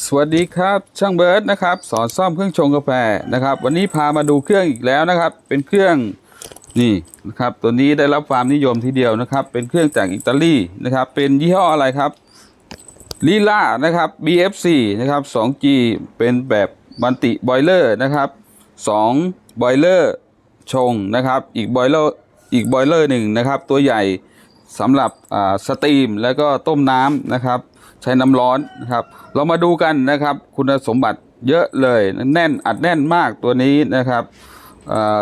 สวัสดีครับช่างเบิร์ดนะครับสอนซ่อมเครื่องชงกาแฟนะครับ วันนี้พามาดูเครื่องอีกแล้วนะครับ เป็นเครื่องนี่นะครับตัวนี้ได้รับความนิยมทีเดียวนะครับ เป็นเครื่องจากอิตาลีนะครับ เป็นยี่ห้ออะไรครับลีล่านะครับ BFC นะครับ 2G เป็นแบบมัลติบอยเลอร์นะครับ2บอยเลอร์ชงนะครับ อีกบอยเลอร์อีกบอยเลอร์หนึ่งนะครับ ตัวใหญ่ สำหรับสตรีมแล้วก็ต้มน้ำนะครับ ใช้น้ำร้อนนะครับ เรามาดูกันนะครับ คุณสมบัติเยอะเลยแน่นอัดแน่นมากตัวนี้นะครับ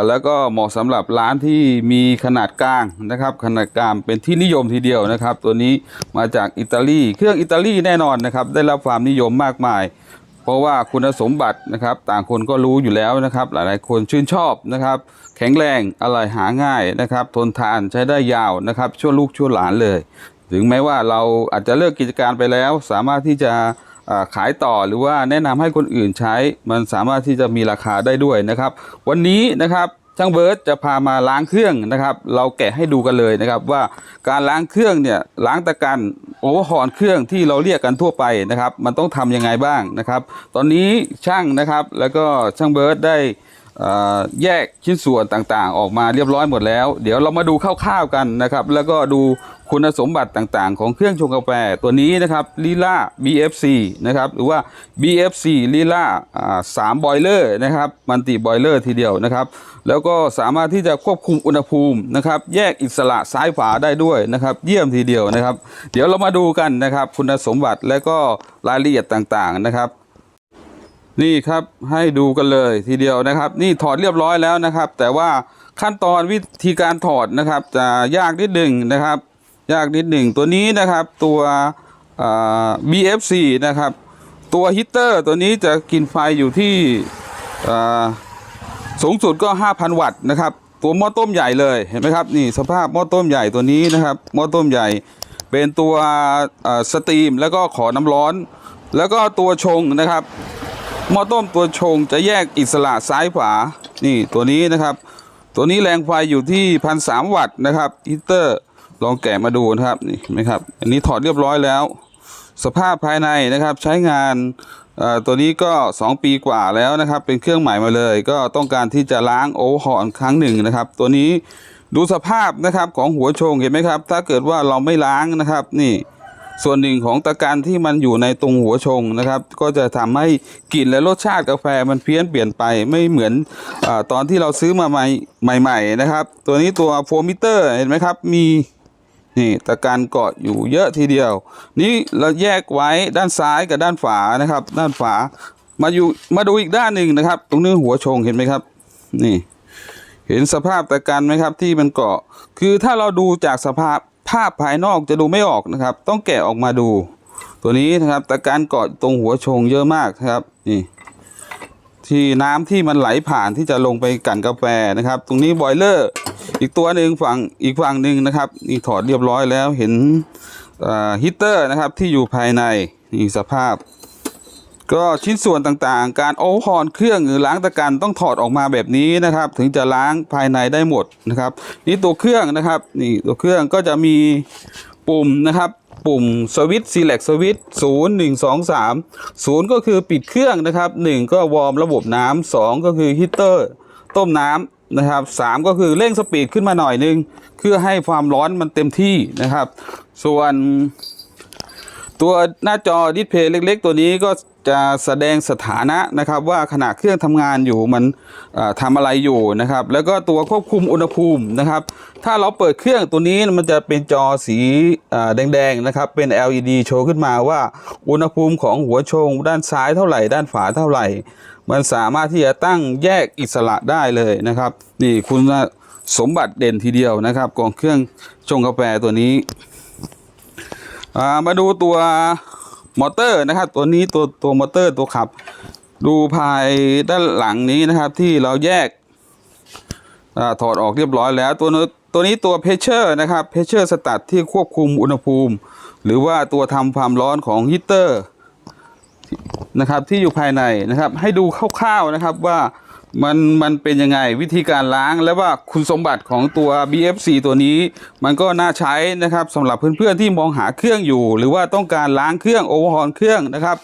แล้วก็เหมาะสำหรับร้านที่มีขนาดกลางนะครับ ขนาดกลางเป็นที่นิยมทีเดียวนะครับ ตัวนี้มาจากอิตาลีเครื่องอิตาลีแน่นอนนะครับ ได้รับความนิยมมากมาย ราะว่าคุณสมบัตินะครับ ต่างคนก็รู้อยู่แล้วนะครับ หลายๆคนชื่นชอบนะครับ แข็งแรงอร่อยหาง่ายนะครับ ทนทานใช้ได้ยาวนะครับชั่วลูกชั่วหลานเลย ถึงแม้ว่าเราอาจจะเลิกกิจการไปแล้ว สามารถที่จะขายต่อหรือว่าแนะนำให้คนอื่นใช้ มันสามารถที่จะมีราคาได้ด้วยนะครับ วันนี้นะครับ ช่างเบิร์ตจะพามาล้างเครื่องนะครับ เราแกะให้ดูกันเลยนะครับ ว่าการล้างเครื่องเนี่ยล้างตะกันโอเวอร์ฮอนเครื่องที่เราเรียกกันทั่วไปนะครับ มันต้องทำยังไงบ้างนะครับ ตอนนี้ช่างนะครับแล้วก็ช่างเบิร์ตได้ แยกชิ้นส่วนต่างๆ ออกมาเรียบร้อยหมดแล้ว เดี๋ยวเรามาดูคร่าวๆกันนะครับ แล้วก็ดูคุณสมบัติต่างๆ ของเครื่องชงกาแฟตัวนี้นะครับลีล่า BFC นะครับหรือว่า BFC ลีล่าสามบอยเลอร์นะครับมันติบอยเลอร์ทีเดียวนะครับ แล้วก็สามารถที่จะควบคุมอุณหภูมินะครับแยกอิสระซ้ายฝาได้ด้วยนะครับ เยี่ยมทีเดียวนะครับ เดี๋ยวเรามาดูกันนะครับ คุณสมบัติและก็รายละเอียดต่างๆนะครับ นี่ครับให้ดูกันเลยทีเดียวนะครับ นี่ถอดเรียบร้อยแล้วนะครับ แต่ว่าขั้นตอนวิธีการถอดนะครับ จะยากนิดหนึ่งนะครับ ยากนิดหนึ่งตัวนี้นะครับตัว BFC นะครับ ตัวฮีเตอร์ตัวนี้จะกินไฟอยู่ที่สูงสุดก็ 5,000 วัตต์นะครับตัวหม้อต้มใหญ่เลยเห็นไหมครับนี่สภาพหม้อต้มใหญ่ตัวนี้นะครับหม้อต้มใหญ่ เป็นตัวสตรีมแล้วก็ขอน้ำร้อน แล้วก็ตัวชงนะครับ หม้อต้มตัวชงจะแยกอิสระซ้ายขวานี่ตัวนี้นะครับ ตัวนี้แรงไฟอยู่ที่พันสามวัตต์นะครับฮีเตอร์ลองแกะมาดูนะครับนี่ไหมครับ อันนี้ถอดเรียบร้อยแล้ว สภาพภายในนะครับใช้งานตัวนี้ก็ 2 ปีกว่าแล้วนะครับ เป็นเครื่องใหม่มาเลย ก็ต้องการที่จะล้างโอเวอร์ฮอลครั้งหนึ่งนะครับ ตัวนี้ดูสภาพนะครับของหัวชงเห็นไหมครับ ถ้าเกิดว่าเราไม่ล้างนะครับนี่ ส่วนหนึ่งของตะการที่มันอยู่ในตรงหัวชงนะครับ ก็จะทำให้กลิ่นและรสชาติกาแฟมันเพี้ยนเปลี่ยนไปไม่เหมือนอตอนที่เราซื้อมาใหม่ใหม่ๆนะครับ ตัวนี้ตัวโฟมิเตอร์เห็นไหมครับมีนี่ตะการเกาะอยู่เยอะทีเดียว นี่เราแยกไว้ด้านซ้ายกับด้านฝานะครับ ด้านฝามาอยู่มาดูอีกด้านหนึ่งนะครับ ตรงนี้หัวชงเห็นไหมครับนี่เห็นสภาพตะกันไหมครับที่มันเกาะ คือถ้าเราดูจากสภาพ ภาพภายนอกจะดูไม่ออกนะครับ ต้องแกะออกมาดู ตัวนี้นะครับแต่การเกาะตรงหัวชงเยอะมากนะครับนี่ที่น้ำที่มันไหลผ่านที่จะลงไปกันกาแฟนะครับ ตรงนี้บอยเลอร์อีกตัวหนึ่งฝั่งอีกฝั่งหนึ่งนะครับนี่ถอดเรียบร้อยแล้วเห็นฮีเตอร์นะครับที่อยู่ภายในนี่สภาพ ก็ชิ้นส่วนต่างๆ การโอเวอร์ฮอลเครื่องหรือล้างตะกันต้องถอดออกมาแบบนี้นะครับ ถึงจะล้างภายในได้หมดนะครับ นี่ตัวเครื่องนะครับนี่ตัวเครื่องก็จะมีปุ่มนะครับปุ่มสวิตช์ select สวิตช์ศูนย์หนึ่งสองสามศูนย์ก็คือปิดเครื่องนะครับหนึ่งก็วอร์มระบบน้ำสองก็คือฮีตเตอร์ต้มน้ำนะครับสามก็คือเร่งสปีดขึ้นมาหน่อยนึงเพื่อให้ความร้อนมันเต็มที่นะครับ ส่วนตัวหน้าจอดิสเพย์เล็ก ๆ ตัวนี้ก็ จะแสดงสถานะนะครับว่าขณะเครื่องทำงานอยู่มันเอ่อทำอะไรอยู่นะครับ แล้วก็ตัวควบคุมอุณหภูมินะครับ ถ้าเราเปิดเครื่องตัวนี้มันจะเป็นจอสีแดงๆนะครับ เป็น LED โชว์ขึ้นมาว่าอุณหภูมิของหัวชง ด้านซ้ายเท่าไหร่ ด้านขวาเท่าไหร่ มันสามารถที่จะตั้งแยกอิสระได้เลยนะครับ นี่คุณสมบัติเด่นทีเดียวนะครับของเครื่องชงกาแฟตัวนี้มาดูตัว มอเตอร์นะครับ ตัวนี้ตัวตัวมอเตอร์ตัวขับ ดูภายด้านหลังนี้นะครับที่เราแยกอถอดออกเรียบร้อยแล้วตัวนี้ตัวนี้ตัวเพชเชอร์นะครับเพชเชอร์สตัดที่ควบคุมอุณหภูมิ หรือว่าตัวทำความร้อนของฮีเตอร์นะครับที่อยู่ภายในนะครับ ให้ดูคร่าวๆนะครับว่า มันมันเป็นยังไงวิธีการล้างและว่าคุณสมบัติของตัว BFC ตัวนี้ มันก็น่าใช้นะครับสำหรับเพื่อนๆที่มองหาเครื่องอยู่ หรือว่าต้องการล้างเครื่องโอเวอร์ฮอลเครื่องนะครับ